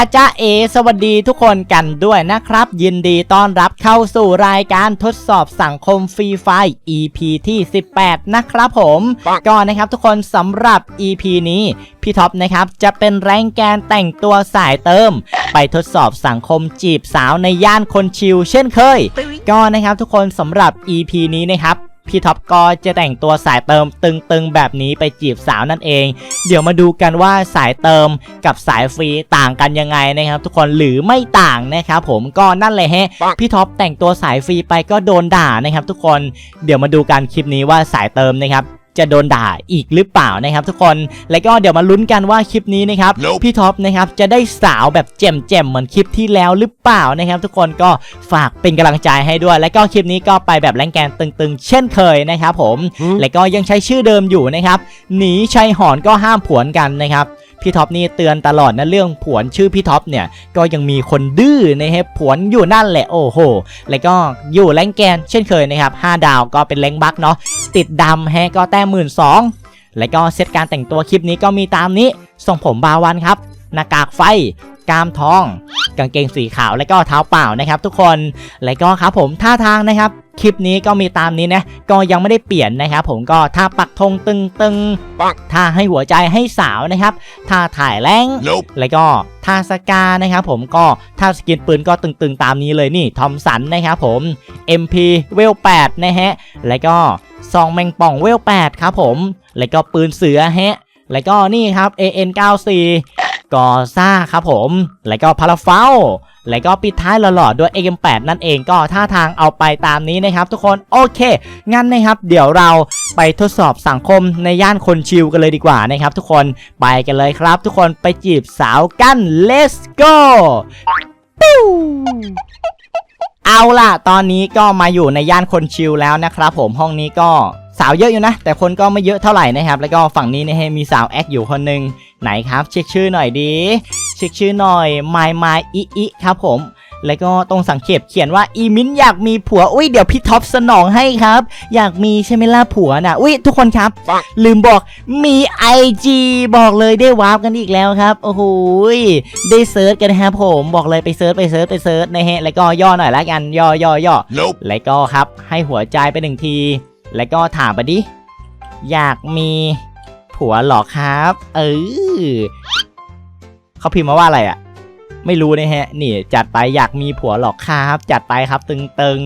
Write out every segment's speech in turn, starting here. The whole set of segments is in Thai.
อาจารย์เอ สวัสดีทุกคนกันด้วยนะครับ ยินดีต้อนรับเข้าสู่รายการทดสอบสังคมฟรีไฟล์ EP ที่ 18 นะครับผมก็นะครับทุกคนสำหรับ EP นี้ พี่ท็อปนะครับ จะเป็นแรงแกนแต่งตัวสายเติม ไปทดสอบสังคมจีบสาวในย่านคนชิลเช่นเคย ก็นะครับทุกคนสำหรับ EP นี้นะครับ พี่ท็อปก็จะแต่งตัวสายเติมตึงๆแบบนี้ไปจีบสาวนั่นเอง เดี๋ยวมาดูกันว่าสายเติมกับสายฟรีต่างกันยังไงนะครับ ทุกคนหรือไม่ต่างนะครับผมก็นั่นเลยฮะปังพี่ท็อปแต่งตัวสายฟรีไปก็โดนด่านะครับ ทุกคนเดี๋ยวมาดูการคลิปนี้ว่าสายเติมนะครับ จะโดนด่าอีกหรือเปล่านะครับ ทุกคนและก็เดี๋ยวมาลุ้นกันว่าคลิปนี้นะครับ Nope พี่ท็อปนะครับจะได้สาวแบบแจ่มๆเหมือนคลิปที่แล้วหรือเปล่านะครับ ทุกคนก็ฝากเป็นกำลังใจให้ด้วย และก็คลิปนี้ก็ไปแบบแรงแกนตึงๆ เช่นเคยนะครับผมหืมและก็ยังใช้ชื่อเดิมอยู่นะครับหนีชัยหอนก็ห้ามผวนกันนะครับ พี่ท็อปนี่เตือนตลอดนะเรื่องผวนชื่อพี่ท็อปเนี่ยก็ยังมีคนดื้อนะครับผวนอยู่นั่นแหละโอ้โห แล้วก็อยู่แรงแกนเช่นเคยนะครับ5ดาวก็เป็นแรงบัคเนาะติดดำแฮก็แต้มหมื่นสองแล้วก็เซตการแต่งตัวคลิปนี้ก็มีตามนี้ทรงผมบาวันครับหน้ากากไฟกามทอง กางเกงสีขาวและก็เท้าเปล่านะครับทุกคน แล้วก็ครับผมท่าทางนะครับ คลิปนี้ก็มีตามนี้นะ ก็ยังไม่ได้เปลี่ยนนะครับผมก็ท่าปักธงตึงตึงๆปังท่าให้หัวใจให้สาวนะครับท่าถ่ายแรง Nope แล้วก็ท่าสกานะครับผมก็ท่าสกินปืนก็ตึงๆตามนี้เลยนี่ทอมสันนะครับผม MP เวล8นะฮะแล้วก็ซองแมงป่องเวล8ครับผมแล้วก็ปืนเสือฮะแล้วก็นี่ครับ AN94 กอซ่าครับผม แล้วก็พาราเฟลแล้วก็ปิดท้ายหล่อๆด้วย AM8 นั่นเองก็ท่าทางเอาไปตามนี้นะครับ ทุกคนโอเค งั้นนะครับ เดี๋ยวเราไปทดสอบสังคมในย่านคนชิลกันเลยดีกว่านะครับ ทุกคนไปกันเลยครับ ทุกคนไปจีบสาวกัน let's go ปิ้วเอาล่ะ ตอนนี้ก็มาอยู่ในย่านคนชิลแล้วนะครับ ผมห้องนี้ก็ สาวเยอะอยู่นะ แต่คนก็ไม่เยอะเท่าไหร่นะครับ แล้วก็ฝั่งนี้เนี่ยมีสาวแอคอยู่คนหนึ่งไหนครับ เช็คชื่อหน่อยดีเช็คชื่อหน่อย my my อิอิครับผม แล้วก็ตรงสังเขปเขียนว่าอีมินอยากมีผัวอุ้ยเดี๋ยวพี่ท็อปสนองให้ครับ อยากมีใช่ไหมล่ะผัวน่ะอุ้ยทุกคนครับปังลืมบอกมี IG บอกเลยได้วาร์ปกันอีกแล้วครับโอ้โหยได้เซิร์ชกันนะครับผมบอกเลยไปเซิร์ชไปเซิร์ชไปเซิร์ชนะฮะแล้วก็ย่อหน่อยละกันย่อย่อย่อ Nope แล้วก็ครับให้หัวใจไปหนึ่งที แล้วก็ถามไปดิ อยากมีผัวเหรอครับ เออเขาพิมพ์มาว่าอะไรอะ่ะ ไม่รู้นะฮะ นี่ จัดไปอยากมีผัวเหรอครับ จัดไปครับตึง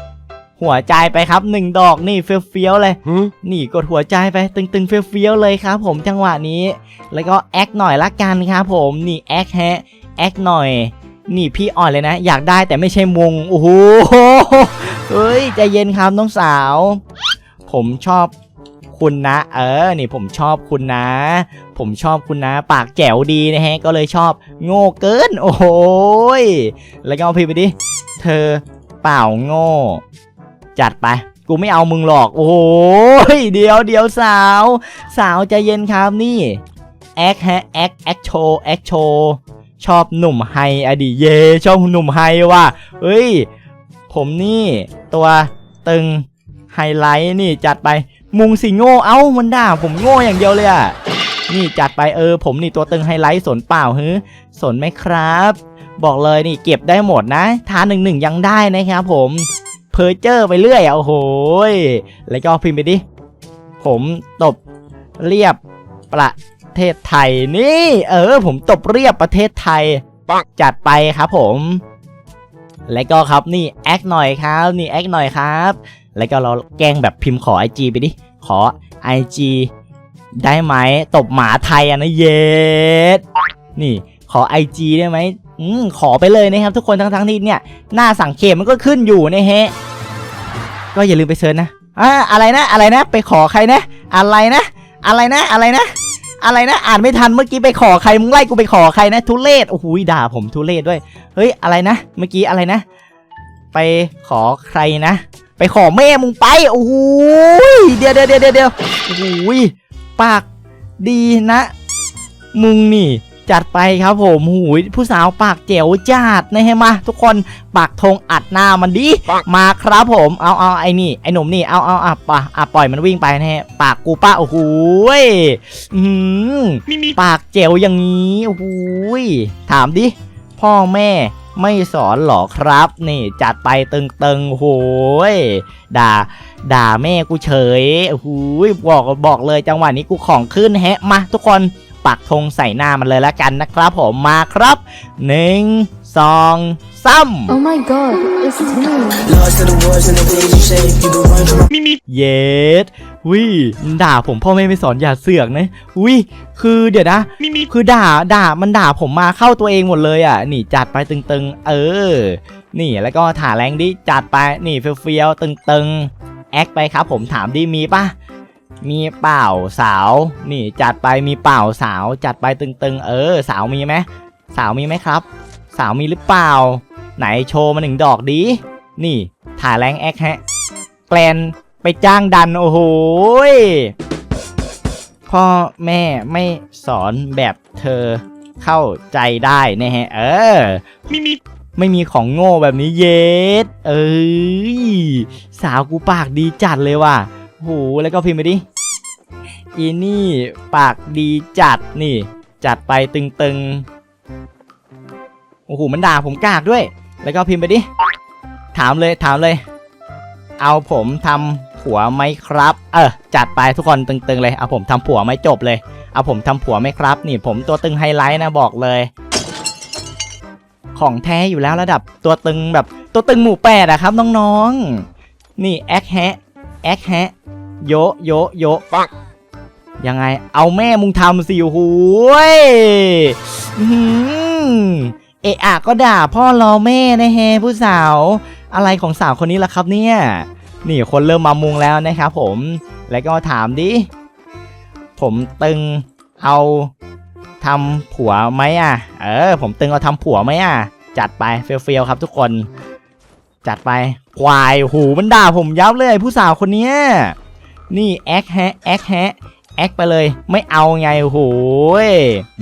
ๆ หัวใจไปครับหนึ่งดอกนี่เฟี้ยวๆเลยหืมนี่กดหัวใจไปตึงๆเฟี้ยวๆเลยครับ ผมจังหวะนี้ แล้วก็แอคหน่อยละกันครับผมนี่แอคฮะแอคหน่อย นี่พี่อ่อนเลยนะ อยากได้แต่ไม่ใช่มงโอ้โหเฮ้ยใจเย็นครับน้องสาว ผมชอบคุณนะ เออ นี่ผมชอบคุณนะ ผมชอบคุณนะ ปากแจ๋วดีนะฮะ ก็เลยชอบโง่เกิน โอ้โหยแล้วก็เอาพี่ไปดิ เธอเปล่าโง่ จัดไป กูไม่เอามึงหรอก โอ้โหเดี๋ยวเดี๋ยวสาว สาวใจเย็นครับนี่แอคฮะแอคแอคโชว์แอคโชว์ ชอบหนุ่มไฮอดิเย ชอบหนุ่มไฮว่ะเฮ้ย ผมนี่ตัวตึงไฮไลท์นี่จัดไปมุงสิโง่เอ้ามันด่าผมโง่อย่างเดียวเลยอะนี่จัดไปเออ ผมนี่ตัวตึงไฮไลท์สนเปล่าฮึสนไหมครับ บอกเลยนี่เก็บได้หมดนะทานหนึ่งหนึ่งยังได้นะครับผมเพอเจอร์ไปเรื่อยอะโอ้โหยแล้วก็พิมพ์ไปดิผมตบเรียบประ เทศไทยนี่ เออ ผมตบเรียบประเทศไทยปังจัดไปครับผม แล้วก็ครับนี่แอคหน่อยครับนี่แอคหน่อยครับ แล้วก็เราแกล้งแบบพิมพ์ขอ IG ไปดิขอ IG ได้ไหมตบหมาไทยอะนะเยสนี่ขอ IG ได้ไหมอืมขอไปเลยนะครับ ทุกคนทั้งทั้งๆที่เนี่ย หน้าสังเขปมันก็ขึ้นอยู่นะฮะก็อย่าลืมไปเซิร์ชนะอ่าอะไรนะอะไรนะ ไปขอใครนะ อะไรนะ อะไรนะอะไรนะ อะไรนะอ่านไม่ทันเมื่อกี้ไปขอใครมึงไล่กูไปขอใครนะทุเลศโอ้โหด่าผมทุเลศด้วย เฮ้ยอะไรนะ เมื่อกี้อะไรนะ ไปขอใครนะ ไปขอแม่มึงไปโอ้โหเดี๋ยวเดี๋ยวเดี๋ยวเดี๋ยวโอ้โหปากดีนะ มึงนี่ จัดไปครับผมหูยผู้สาวปากเจ๋วจัดนะฮะมา ทุกคนปากธงอัดหน้ามันดิมาครับผมเอาเอาไอ้นี่ไอ้หนุ่มนี่เอาเอาอะปะอะปล่อยมันวิ่งไปนะฮะปากกูป้าโอ้โหยอืมปากเจ๋วอย่างนี้โอ้โหยถามดิพ่อแม่ไม่สอนหรอครับ นี่จัดไปตึงๆโอ้โหยด่า ด่าแม่กูเฉยโอ้โหยบอกบอกเลยจังหวะนี้กูของขึ้นแฮะมาทุกคน ปักธงใส่หน้ามันเลยละกันนะครับผมมาครับหนึ่งสองสาม Oh my god, it's Timmy. Lost in the wars and the things you say. You been running from เยสวิด่าผมพ่อแม่ไม่สอนอย่าเสือกนะวิคือเดี๋ยวนะ คือด่าด่ามันด่าผมมาเข้าตัวเองหมดเลยอะ นี่จัดไปตึงๆ เออ นี่แล้วก็ถาแรงดิจัดไป นี่เฟี้ยวๆตึงๆ แอคไปครับผมถามดิมีปะ มีเปล่าสาว นี่จัดไปมีเปล่าสาว จัดไปตึงๆ เออ สาวมีไหมสาวมีไหมครับ สาวมีหรือเปล่า ไหนโชว์มาหนึ่งดอกดีนี่ถ่ายแรงแอคฮะแกลนไปจ้างดันโอ้โหยพ่อแม่ไม่สอนแบบเธอเข้าใจได้นะฮะ เออไม่มีของโง่แบบนี้เย็ด เอ้ยสาวกูปากดีจัดเลยว่ะ โหแล้วก็พิมพ์ไปดิ อีนี่ปากดีจัดนี่ จัดไปตึงๆ โอ้โหมันด่าผมกากด้วย แล้วก็พิมพ์ไปดิ ถามเลยถามเลย เอาผมทำผัวไหมครับ เออจัดไปทุกคนตึงๆเลย เอาผมทำผัวไหมจบเลย เอาผมทำผัวไหมครับ นี่ผมตัวตึงไฮไลท์นะบอกเลย ของแท้อยู่แล้วระดับตัวตึงแบบตัวตึงหมู่แปดอะครับน้องๆ นี่แอคแฮะ แอคแฮะโยโยโยปังยังไง เอาแม่มึงทำสิโอ้โหยอื้อหือเอะอะก็ด่าพ่อรอแม่นะแฮผู้สาว อะไรของสาวคนนี้ล่ะครับเนี่ย นี่คนเริ่มมามุงแล้วนะครับผม แล้วก็ถามดิ ผมตึงเอาทำผัวไหมอะ เออ ผมตึงเอาทำผัวไหมอะ จัดไปเฟียวๆครับทุกคน จัดไป ควายหูมันด่าผมยับเลยผู้สาวคนเนี้ยนี่แอคแฮะแอคแฮะแอคไปเลยไม่เอาไงโอ้โหย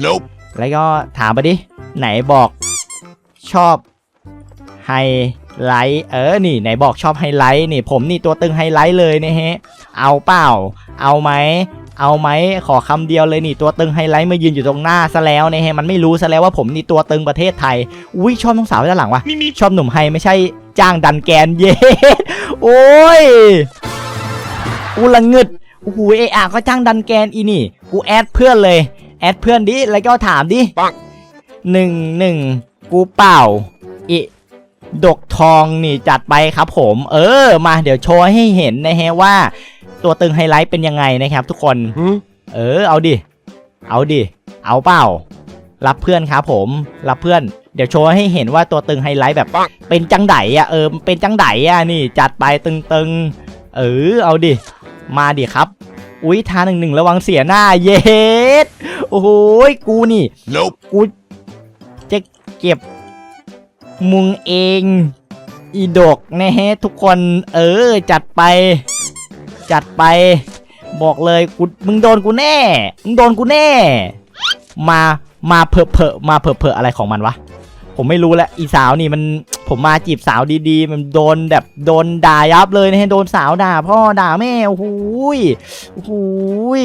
Nope. แล้วก็ถามไปดิ ไหนบอกชอบไฮไลท์เออนี่ไหนบอกชอบไฮไลท์นี่ผมนี่ตัวตึงไฮไลท์เลยนะฮะ เอาเปล่า เอาไหมเอาไหมขอคำเดียวเลยนี่ตัวตึงไฮไลท์มายืนอยู่ตรงหน้าซะแล้วนะฮะมันไม่รู้ซะแล้วว่าผมนี่ตัวตึงประเทศไทยอุ้ยชอบน้องสาวไว้ด้านหลังวะชอบหนุ่มไฮไม่ใช่ จ้างดันแกนเย้โอ้ยกูละงึดโอ้โหเออะก็จ้างดันแกนอีนี่ กูแอดเพื่อนเลย แอดเพื่อนดิแล้วก็ถามดิปังหนึ่งหนึ่งกูเปล่าอิดกทองนี่จัดไปครับผม เออ มาเดี๋ยวโชว์ให้เห็นนะฮะว่า ตัวตึงไฮไลท์เป็นยังไงนะครับทุกคน Hmm? เออ เอาดิ เอาดิ เอาเปล่า รับเพื่อนครับผม รับเพื่อน เดี๋ยวโชว์ให้เห็นว่าตัวตึงไฮไลท์แบบปังเป็นจังไดอะเออเป็นจังไดอะนี่จัดไปตึงๆ เออเอาดิ มาดิครับ อุ้ยทาหนึ่งหนึ่งระวังเสียหน้าเย็ดโอ้โหยกูนี่ Nope. กูจะเก็บมุงเอง อีดกนะฮะทุกคนเออจัดไป จัดไปบอกเลยกูมึงโดนกูแน่ มึงโดนกูแน่ มา มาเพอะเพอะมาเพอะเพอะอะไรของมันวะ ผมไม่รู้แหละอีสาวนี่มันผมมาจีบสาวดีๆ มันโดนแบบโดนด่ายับเลยนะฮะโดนสาวด่าพ่อด่าแม่โอ้โหยโอ้โหย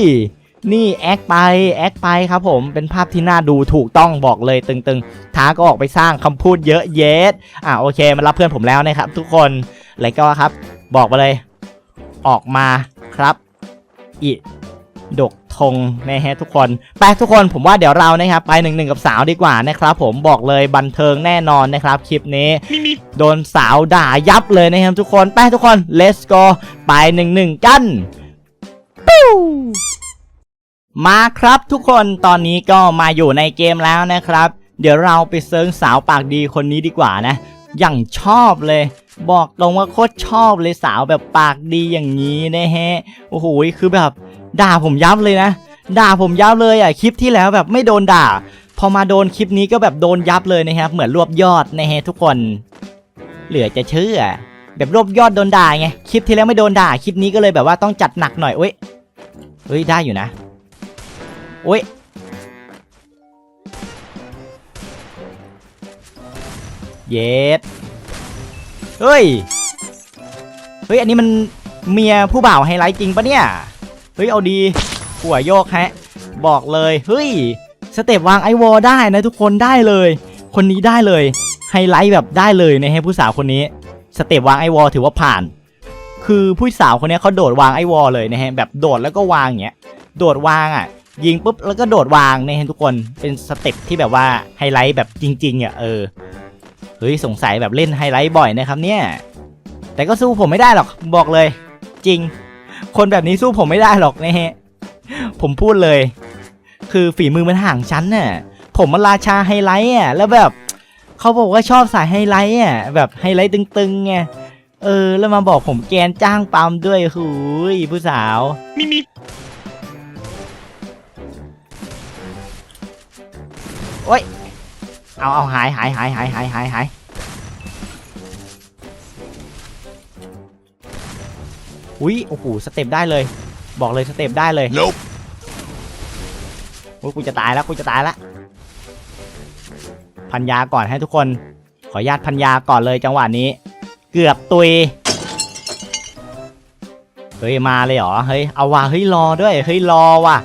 นี่แอคไปแอคไปครับผมเป็นภาพที่น่าดูถูกต้องบอกเลยตึงๆท้าก็ออกไปสร้างคำพูดเยอะเย็ดอะโอเค มันรับเพื่อนผมแล้วนะครับ ทุกคนแล้วก็ครับ บอกไปเลย ออกมาครับ อิดก ทงนะฮะทุกคนไปทุกคนผมว่าเดี๋ยวเรานะครับไปหนึ่งหนึ่งกับสาวดีกว่านะครับผมบอกเลยบันเทิงแน่นอนนะครับคลิปนี้โดนสาวด่ายับเลยนะครับทุกคนไปทุกคน let's go ไปหนึ่งหนึ่งกันปิ้วมาครับทุกคนตอนนี้ก็มาอยู่ในเกมแล้วนะครับ เดี๋ยวเราไปเซิร์งสาวปากดีคนนี้ดีกว่านะ อย่างชอบเลย บอกตรงว่าโคตรชอบเลยสาวแบบปากดีอย่างนี้นะฮะโอ้โหคือแบบ ด่าผมยับเลยนะ ด่าผมยับเลยอะคลิปที่แล้วแบบไม่โดนด่า พอมาโดนคลิปนี้ก็แบบโดนยับเลยนะครับ เหมือนรวบยอดนะฮะทุกคน เหลือจะเชื่อ แบบรวบยอดโดนด่าไงคลิปที่แล้วไม่โดนด่าคลิปนี้ก็เลยแบบว่าต้องจัดหนักหน่อยเว้ยเฮ้ยได้อยู่นะเอ้ยเย็ดเฮ้ย เฮ้ย อันนี้มันเมียผู้บ่าวไฮไลท์จริงปะเนี่ย เฮ้ยเอาดีหัวโยกฮะ บอกเลยเฮ้ยสเต็ปวางไอวอลได้นะทุกคนได้เลย คนนี้ได้เลยไฮไลท์แบบได้เลยนะฮะผู้สาวคนนี้สเต็ปวางไอวอลถือว่าผ่าน คือผู้สาวคนนี้เขาโดดวางไอวอลเลยนะฮะแบบโดดแล้วก็วางอย่างเงี้ยโดดวางอะ ยิงปุ๊บแล้วก็โดดวางนะฮะทุกคนเป็นสเต็ปที่แบบว่าไฮไลท์แบบจริงๆอะเออเฮ้ยสงสัยแบบเล่นไฮไลท์บ่อยนะครับเนี่ยแต่ก็สู้ผมไม่ได้หรอกบอกเลย จริง คนแบบนี้สู้ผมไม่ได้หรอกนะฮะ ผมพูดเลย คือฝีมือมันห่างชั้นน่ะ ผมมันราชาไฮไลท์อะ แล้วแบบเขาบอกว่าชอบสายไฮไลท์อะ แบบไฮไลท์ตึงๆไง เออ แล้วมาบอกผมแกนจ้างปั๊มด้วยหูยผู้สาว Me, me. เอาเอาหายหายหายหายหายหายหาย อุ้ยโอ้โหสเต็ปได้เลย บอกเลยสเต็ปได้เลย Nope. โอ้ยกูจะตายแล้วกูจะตายแล้วพันยาก่อนให้ทุกคน ขออนุญาตพันยาก่อนเลยจังหวะนี้ เกือบตุยเฮ้ยมาเลยเหรอเฮ้ยเอาว่ะเฮ้ยรอด้วยเฮ้ยรอว่ะ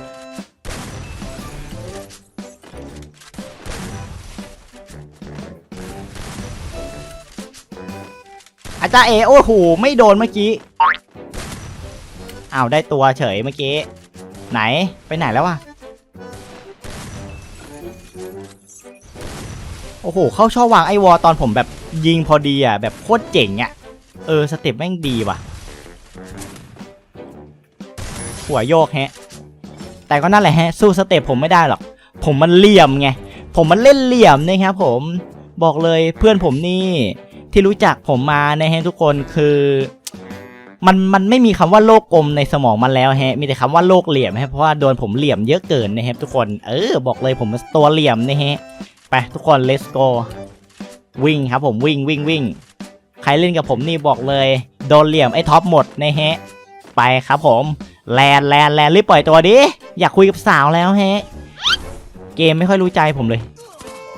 อาจารย์เอโอ้โหไม่โดนเมื่อกี้ อ้าวได้ตัวเฉยเมื่อกี้ ไหนไปไหนแล้ววะโอ้โห เข้าช่อวางไอวอลตอนผมแบบยิงพอดีอะ แบบโคตรเจ๋งอะ เออ สเต็ปแม่งดีว่ะ หัวโยกแฮะ แต่ก็นั่นแหละฮะ สู้สเต็ปผมไม่ได้หรอก ผมมันเหลี่ยมไง ผมมันเล่นเหลี่ยมนะครับผมบอกเลยเพื่อนผมนี่ที่รู้จักผมมาในะฮะทุกคนคือ มันมันไม่มีคำว่าโลกกลมในสมองมันแล้วฮะ มีแต่คำว่าโลกเหลี่ยมฮะเพราะว่าโดนผมเหลี่ยมเยอะเกินนะครับทุกคนเออบอกเลยผมเป็นตัวเหลี่ยมนะฮะไปทุกคน let's go วิ่งครับผมวิ่งวิ่งวิ่งใครเล่นกับผมนี่บอกเลย โดนเหลี่ยมไอ้ท็อปหมดนะฮะไปครับผมแลนแลนแลนรีบปล่อยตัวดิอยากคุยกับสาวแล้วฮะเกมไม่ค่อยรู้ใจผมเลย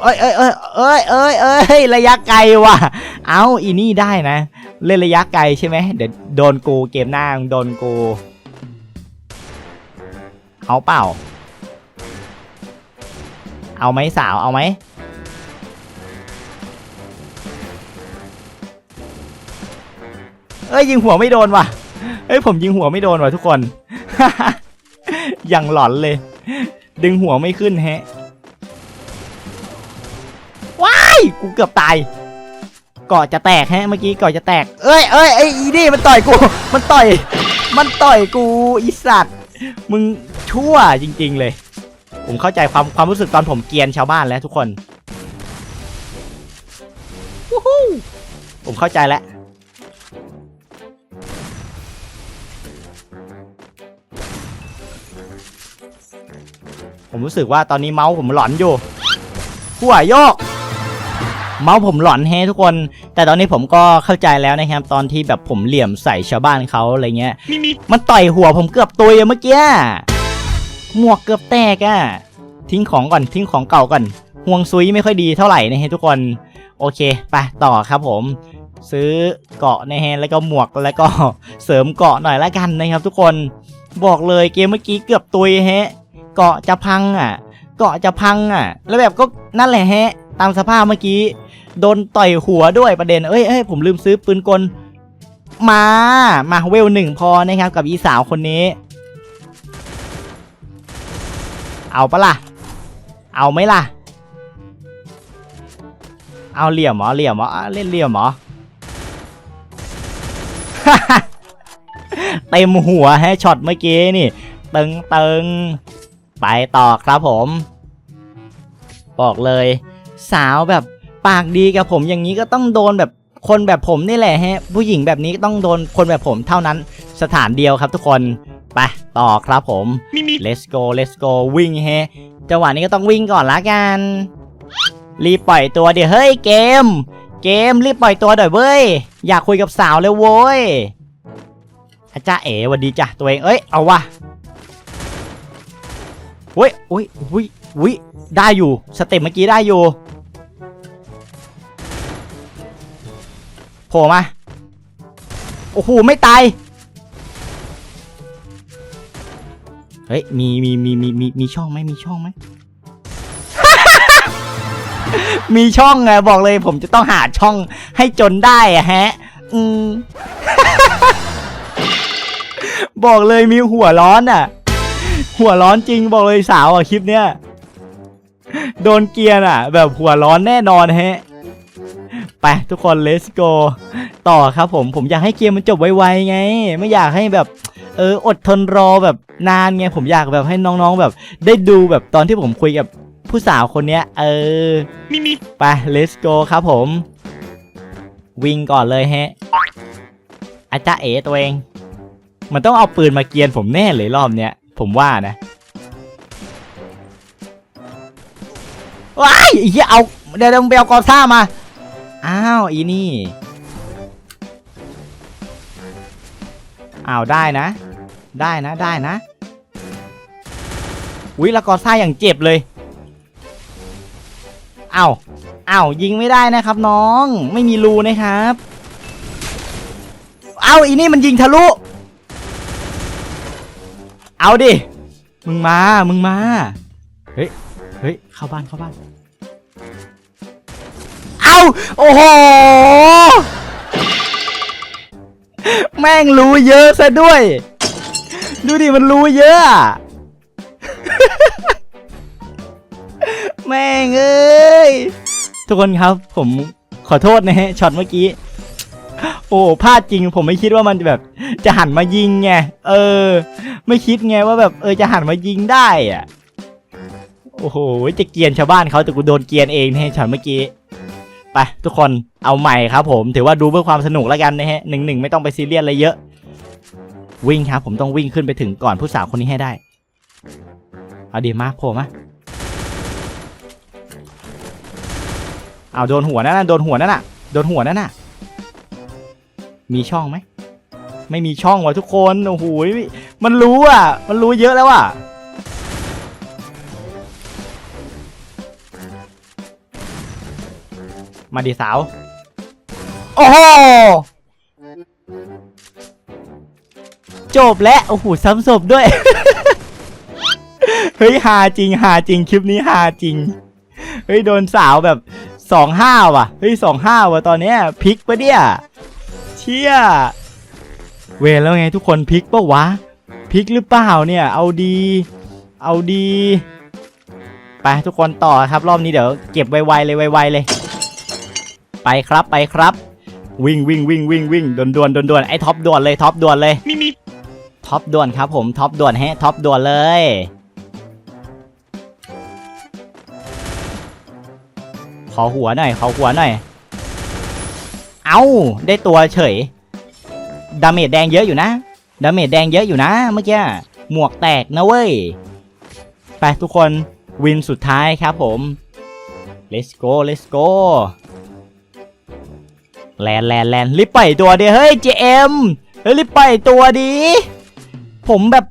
เอ้ยเอ้ยเอ้ยเอ้ยเอ้ยเอ้ยระยะไกลว่ะ เอาอีนี่ได้นะ เล่นระยะไกลใช่ไหมเดี๋ยวโดนกูเกมหน้างโดนกู เอาเปล่า เอาไหมสาวเอาไหมเอ้ยยิงหัวไม่โดนว่ะเอ้ยผมยิงหัวไม่โดนว่ะทุกคน อย่างหลอนเลย ดึงหัวไม่ขึ้นแฮะ ว้าย กูเกือบตาย กาะจะแตกฮะเมื่อกี้กาะจะแตก เอ้ยเอ้ยไอ้อีนี่มันต่อยกู มันต่อย มันต่อยกูอีสัตว์ มึงชั่วจริง ๆเลย ผมเข้าใจความความรู้สึกตอนผมเกียนชาวบ้านแล้วทุกคนผมเข้าใจแล้ว ผมรู้สึกว่าตอนนี้เมาส์ผมหลอนอยู่หัวโยก เมาส์ผมหลอนแฮะทุกคน แต่ตอนนี้ผมก็เข้าใจแล้วนะครับ ตอนที่แบบผมเหลี่ยมใส่ชาวบ้านเขาอะไรเงี้ย Me, me. มันต่อยหัวผมเกือบตุยอะเมื่อกี้หมวกเกือบแตกอะทิ้งของก่อนทิ้งของเก่าก่อนห่วงซุยไม่ค่อยดีเท่าไหร่นะฮะทุกคน โอเคไปต่อครับผม ซื้อเกาะนะฮะแล้วก็หมวกแล้วก็เสริมเกาะหน่อยละกันนะครับ ทุกคนบอกเลยเกมเมื่อกี้เกือบตุยฮะเกาะจะพังอะ เกาะจะพังอะ แล้วแบบก็นั่นแหละฮะ ตามสภาพเมื่อกี้ โดนต่อยหัวด้วยประเด็นเอ้ยเอ้ยผมลืมซื้อปืนกล มามาเวลหนึ่งพอนะครับกับอีสาวคนนี้ เอาปะล่ะ เอาไหมล่ะ เอาเหลี่ยมเหรอเหลี่ยมเหรอเล่นเหลี่ยมเหรอเต็มหัวแฮช็อตเมื่อกี้นี่ ตึงตึงไปต่อครับผม บอกเลย สาวแบบ ปากดีกับผมอย่างนี้ก็ต้องโดนแบบคนแบบผมนี่แหละฮะ ผู้หญิงแบบนี้ต้องโดนคนแบบผมเท่านั้นสถานเดียวครับทุกคน ไปต่อครับผม Me, me. let's go let's go วิ่งเฮจังหวะนี้ก็ต้องวิ่งก่อนละกัน รีบปล่อยตัวเดี๋ยวเฮ้ยเกม เกมรีบปล่อยตัวหน่อยเว้ย อยากคุยกับสาวเลยโว้ยอาจารย์เอ๋หวันดีจ้ะตัวเองเอ้ยเอาวะเฮ้ยอุ้ยอุ้ยอุ้ยได้อยู่สเต็ปเมื่อกี้ได้อยู่ ผล่มา โอ้โห ไม่ตาย เฮ้ย มี มี มี มี มี มีช่องไหมมีช่องไหม มีช่องไงบอกเลยผมจะต้องหาช่องให้จนได้อะฮะ อืม บอกเลยมีหัวร้อนอะ หัวร้อนจริงบอกเลยสาวอะคลิปเนี้ย โดนเกียนอะ แบบหัวร้อนแน่นอนฮะ ไปทุกคน let's go ต่อครับผมผมอยากให้เกมมันจบไวๆไง ไม่อยากให้แบบเอออดทนรอแบบนานไง ผมอยากแบบให้น้องๆแบบ ได้ดูแบบตอนที่ผมคุยกับผู้สาวคนเนี้ย เออ Me, me. ไป let's go ครับผม วิ่งก่อนเลยฮะอาจารย์เอตัวเอง มันต้องเอาปืนมาเกรียนผมแน่เลยรอบเนี้ยผมว่านะว้ายไอ้เหี้ยเอาเดี๋ยวเดี๋ยวมึงไปเอากอซ่ามา อ้าวอีนี่อ้าวได้นะ ได้นะได้นะวิแล้วกอซ่าอย่างเจ็บเลยอ้าวอ้าวยิงไม่ได้นะครับน้องไม่มีรูนะครับเอาอีนี่มันยิงทะลุ เอาดิ มึงมา มึงมา เฮ้ย เฮ้ย เข้าบ้าน เข้าบ้าน โอ้โห แม่งรู้เยอะซะด้วย ดูดิมันรู้เยอะ แม่งเอ้ย ทุกคนครับผมขอโทษนะฮะช็อตเมื่อกี้ โอ้พลาดจริง ผมไม่คิดว่ามันจะแบบ จะหันมายิงไง เออ ไม่คิดไงว่าแบบ เออจะหันมายิงได้อะโอ้โห จะเกียนชาวบ้านเขาแต่กูโดนเกียนเองนช็อตเมื่อกี้ ไปทุกคนเอาใหม่ครับผมถือว่าดูเพื่อความสนุกแล้วกันนะฮะหนึ่งหนึ่งไม่ต้องไปซีเรียสอะไรเยอะ วิ่งครับ ผมต้องวิ่งขึ้นไปถึงก่อนผู้สาวคนนี้ให้ได้ เอาดีมากโผล่มาเอาโดนหัวนั่นน่ะโดนหัวนั่นน่ะโดนหัวนั่นน่ะ มีช่องไหมไม่มีช่องว่ะทุกคนโอ้โหมันรู้อะ มันรู้เยอะแล้วอะ มาดิสาว โอ้โห จบแล้ว โอ้โห ซ้ำศพด้วย เฮ้ยฮาจริงฮาจริงคลิปนี้ฮาจริง เฮ้ย โดนสาวแบบสองห้าว่ะ เฮ้ยสองห้าว่ะ ตอนเนี้ยพลิกปะเนี่ย เชี่ย เวรแล้วไงทุกคนพลิกปะวะพลิกหรือเปล่าเนี่ย เอาดี เอาดี ไปทุกคนต่อครับรอบนี้เดี๋ยวเก็บไวๆเลยไวๆเลย ไปครับไปครับ วิ่งวิ่งวิ่งวิ่งวิ่งด่วนด่วนด่วนด่วนไอ้ท็อปด่วนเลยท็อปด่วนเลย Me, me. ท็อปด่วนครับผมท็อปด่วนแฮะท็อปด่วนเลยขอหัวหน่อยขอหัวหน่อย เอาได้ตัวเฉย ดาเมจแดงเยอะอยู่นะ ดาเมจแดงเยอะอยู่นะเมื่อกี้ หมวกแตกนะเว้ย ไปทุกคน วินสุดท้ายครับผม let's go let's go แลนแลนแลนรีบไปตัวดีเฮ้ย JM เฮ้ยรีบไปตัวดีผมแบบ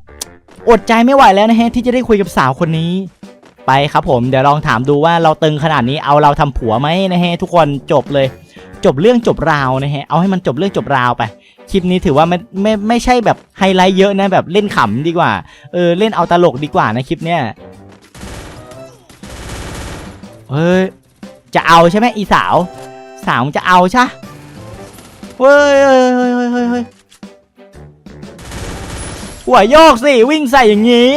อดใจไม่ไหวแล้วนะฮะที่จะได้คุยกับสาวคนนี้ ไปครับผมเดี๋ยวลองถามดูว่าเราตึงขนาดนี้เอาเราทำผัวไหมนะฮะทุกคนจบเลย จบเรื่องจบราวนะฮะเอาให้มันจบเรื่องจบราวไปคลิปนี้ถือว่าไม่ไม่ไม่ใช่แบบไฮไลท์เยอะนะแบบเล่นขำดีกว่าเออเล่นเอาตลกดีกว่านะคลิปเนี้ยเฮ้ยจะเอาใช่ไหมอีสาว สาวมึงจะเอาใช่ ฮ้ยเฮ้ยเฮ้ยเฮ้ยเฮ้ยเฮ้ยหัวโยกสิวิ่งใส่อย่างนี้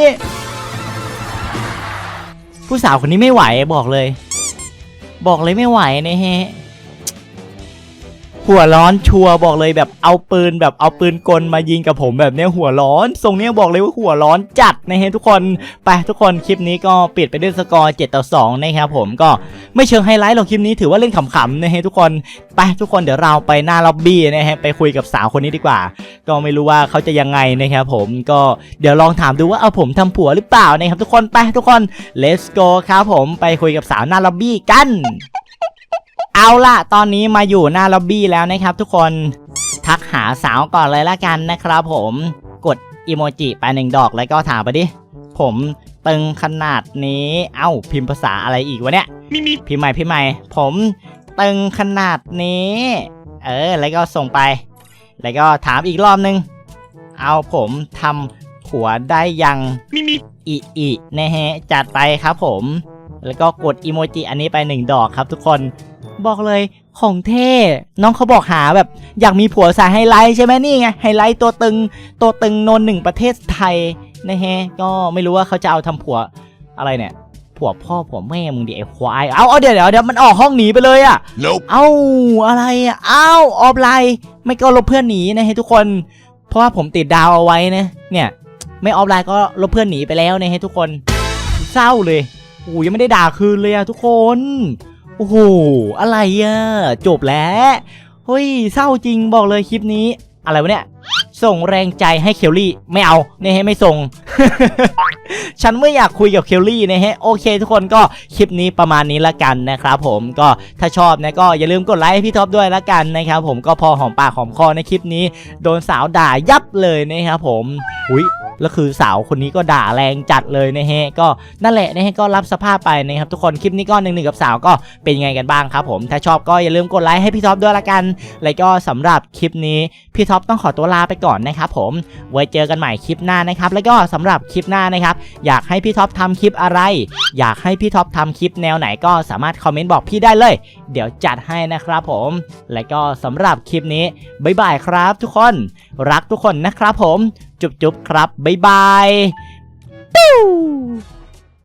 ผู้สาวคนนี้ไม่ไหวบอกเลย บอกเลยไม่ไหวนะฮะ หัวร้อนชัวบอกเลยแบบเอาปืนแบบเอาปืนกลมายิงกับผมแบบเนี้ยหัวร้อนทรงเนี้ยบอกเลยว่าหัวร้อนจัดนะฮะทุกคนไปทุกคนคลิปนี้ก็ปิดไปด้วยสกอร์7ต่อ2นะครับผมก็ไม่เชิงไฮไลท์หรอกคลิปนี้ถือว่าเล่นขำๆนะฮะทุกคนไปทุกคนเดี๋ยวเราไปหน้าล็อบบี้นะฮะไปคุยกับสาวคนนี้ดีกว่า ก็ไม่รู้ว่าเขาจะยังไงนะครับผมก็เดี๋ยวลองถามดูว่าเอาผมทำผัวหรือเปล่านะครับทุกคนไปทุกคน let's go ครับผมไปคุยกับสาวหน้าล็อบบี้กัน เอาล่ะ ตอนนี้มาอยู่หน้าล็อบบี้แล้วนะครับทุกคนทักหาสาวก่อนเลยละกันนะครับผมกดอีโมจิไปหนึ่งดอกแล้วก็ถามไปดิ ผมตึงขนาดนี้ เอ้า พิมพ์ภาษาอะไรอีกวะเนี่ย Me, me. พิมพ์ใหม่พิมพ์ใหม่ ผมตึงขนาดนี้เอเออ แล้วก็ส่งไป แล้วก็ถามอีกรอบนึง เอาผมทำผัวได้ยัง Me me. อีอีนะฮะจัดไปครับผม แล้วก็กดอีโมจิอันนี้ไปหนึ่งดอกครับทุกคน บอกเลยของเท่ น้องเขาบอกหาแบบอยากมีผัวสายไฮไลท์ใช่ไหมนี่ไงไฮไลท์ตัวตึงตัวตึงโนนหนึ่งประเทศไทยนะฮะก็ไม่รู้ว่าเขาจะเอาทำผัวอะไรเนี่ยผัวพ่อผัวแม่มึงดิไอ้ควายเอาเอาเดี๋ยวเดี๋ยวเดี๋ยวมันออกห้องหนีไปเลยอะ Nope. เอ้าอะไรอะเอ้าออฟไลน์ไม่ก็ลบเพื่อนหนีนะฮะทุกคน เพราะว่าผมติดดาวเอาไว้นะเนี่ยไม่ออฟไลน์ก็ลบเพื่อนหนีไปแล้วนะฮะทุกคนเศร้าเลยโอ้ยังไม่ได้ด่าคืนเลยอะทุกคน โอ้โห อะไรอะ จบแล้ว เฮ้ย เศร้าจริงบอกเลยคลิปนี้ อะไรวะเนี่ย ส่งแรงใจให้เคลลี่ ไม่เอาเนี่ยฮะไม่ส่ง ฉันไม่อยากคุยกับเคลลี่นะฮะ โอเค ทุกคนก็คลิปนี้ประมาณนี้ละกันนะครับผม ก็ถ้าชอบนะก็อย่าลืมกดไลค์ให้พี่ท็อปด้วยละกันนะครับผม ก็พอหอมปากหอมคอในคลิปนี้ โดนสาวด่ายับเลยนะครับผม อุ้ย แล้วคือสาวคนนี้ก็ด่าแรงจัดเลยนะฮะก็นั่นแหละนะฮะก็รับสภาพไปนะครับทุกคนคลิปนี้ก็หนึ่งหนึ่งกับสาวก็เป็นยังไงกันบ้างครับผมถ้าชอบก็อย่าลืมกดไลค์ให้พี่ท็อปด้วยละกัน แล้วก็สำหรับคลิปนี้พี่ท็อปต้องขอตัวลาไปก่อนนะครับผมไว้เจอกันใหม่คลิปหน้านะครับ แล้วก็สำหรับคลิปหน้านะครับ อยากให้พี่ท็อปทำคลิปอะไร อยากให้พี่ท็อปทำคลิปแนวไหนก็สามารถคอมเมนต์บอกพี่ได้เลย เดี๋ยวจัดให้นะครับผม และก็สำหรับคลิปนี้บ๊ายบายครับ ทุกคนรักทุกคนนะครับผม จุ๊บๆครับบ๊ายบายปิ้ว